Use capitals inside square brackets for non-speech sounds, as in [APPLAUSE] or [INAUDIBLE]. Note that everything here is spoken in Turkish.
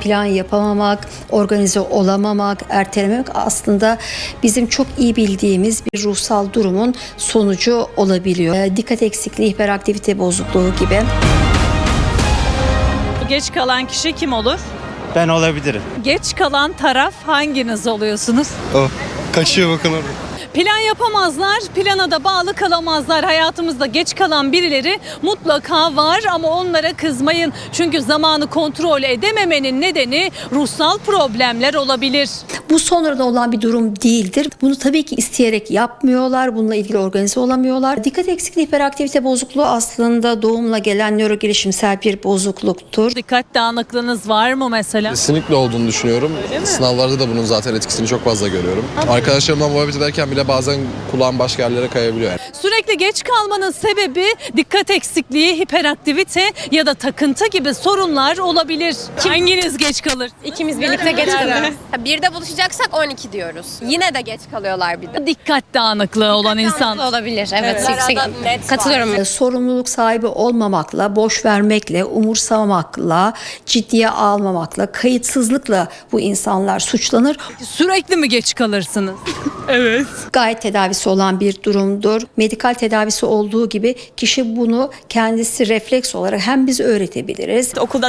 plan yapamamak, organize olamamak, ertelemek aslında bizim çok iyi bildiğimiz bir ruhsal durumun sonucu olabiliyor. Ee, Dikkat eksikliği, hiperaktivite bozukluğu gibi. Geç kalan kişi kim olur? Ben olabilirim. Geç kalan taraf hanginiz oluyorsunuz? O. Kaçıyor bakın orada. Plan yapamazlar, plana da bağlı kalamazlar. Hayatımızda geç kalan birileri mutlaka var ama onlara kızmayın. Çünkü zamanı kontrol edememenin nedeni ruhsal problemler olabilir. Bu sonradan olan bir durum değildir. Bunu tabii ki isteyerek yapmıyorlar. Bununla ilgili organize olamıyorlar. Dikkat eksikliği, hiperaktivite bozukluğu aslında doğumla gelen nöro gelişimsel bir bozukluktur. Dikkat dağınıklığınız var mı mesela? Kesinlikle olduğunu düşünüyorum. Sınavlarda da bunun zaten etkisini çok fazla görüyorum. Arkadaşlarımla muhabbet ederken bile bazen kulağım başka yerlere kayabiliyor. Yani. Sürekli geç kalmanın sebebi dikkat eksikliği, hiperaktivite ya da takıntı gibi sorunlar olabilir. Hanginiz geç kalır? İkimiz birlikte geç kalıyoruz. Ha, Birde buluşacaksak 12 diyoruz. Yine de geç kalıyorlar bir de. Dikkat dağınıklığı olan insan. olabilir. Evet, yüksek. Katılıyorum. Ee, Sorumluluk sahibi olmamakla, boş vermekle, umursamamakla, ciddiye almamakla, kayıtsızlıkla bu insanlar suçlanır. Sürekli mi geç kalırsınız? [LAUGHS] Gayet tedavisi olan bir durumdur. Medikal tedavisi olduğu gibi kişi bunu kendisi refleks olarak hem biz öğretebiliriz Okulda